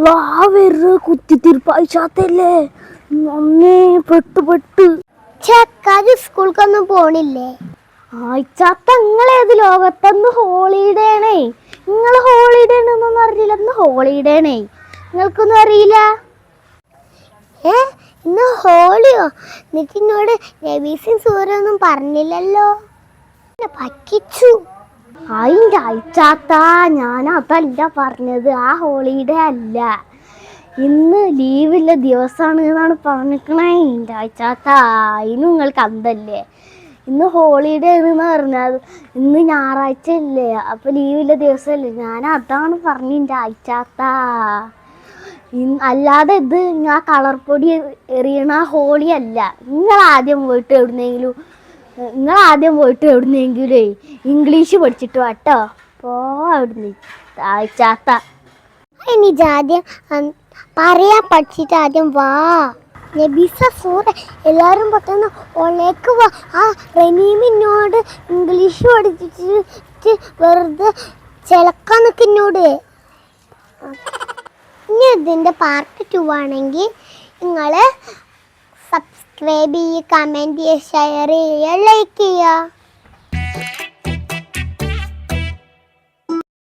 അല്ലാ വെറു കുത്തിത്തിരിപ്പായിച്ചാത്തല്ലേ നന്നേ പെട്ടു പെട്ടു. ചെക്കാത് സ്കൂൾക്കൊന്നും പോണില്ലേ? ആയിച്ചാത്ത നിങ്ങളേത് ലോകത്തന്ന് ഹോളിഡേ ആണേ നിങ്ങൾ ഹോളിഡേ ഉണ്ടെന്നൊന്നും അറിയില്ല. ഇന്ന് ഹോളിഡേ ആണേ നിങ്ങൾക്കൊന്നും അറിയില്ല? ഏ ഇന്ന് ഹോളിയോ? എന്നിട്ട് എന്നോട് നബീസും സൂര്യൊന്നും പറഞ്ഞില്ലല്ലോ. പക്കിച്ചു പറ്റിച്ചു. അതിന്റെ അയച്ചാത്ത ഞാൻ അതല്ല പറഞ്ഞത്. ആ ഹോളിഡേ അല്ല. ഇന്ന് ലീവില്ല ദിവസമാണ് എന്നാണ് പറഞ്ഞിരിക്കണേ. എന്റെ അയച്ചാത്ത അതിന് നിങ്ങൾക്ക് അന്തല്ലേ? ഇന്ന് ഹോളിഡേ എന്ന് പറഞ്ഞത്. ഇന്ന് ഞായറാഴ്ച അല്ലേ അപ്പോൾ ലീവില്ല ദിവസമല്ലേ ഞാൻ അതാണ് പറഞ്ഞു എന്റെ അയച്ചാത്ത. അല്ലാതെ ഇത് ഞാൻ കളർ പൊടി എറിയണ ഹോളി അല്ല. നിങ്ങൾ ആദ്യം പോയിട്ട് എവിടുന്നെങ്കിലും നിങ്ങൾ ആദ്യം പോയിട്ട് എവിടുന്നെങ്കിലേ ഇംഗ്ലീഷ് പഠിച്ചിട്ട് വാട്ടോ പോ അവിടുന്ന്. ആഴ്ചാത്ത ഇനി ആദ്യം പറയാ പഠിച്ചിട്ട് ആദ്യം വാ. സൂറ എല്ലാവരും പെട്ടെന്ന് ഒളേക്ക് വാ. ആ റനീമിനോട് ഇംഗ്ലീഷ് പഠിച്ചിട്ട് വെറുതെ ചിലക്കാൻ നിൽക്കുന്നോട് ഇനി ഇതിന്റെ പാർട്ട് ടു ആണെങ്കിൽ നിങ്ങൾ സബ്സ്ക്രൈബ് ചെയ്യുക കമന്റ് ചെയ്യുക ഷെയർ ചെയ്യുക ലൈക്ക് ചെയ്യുക.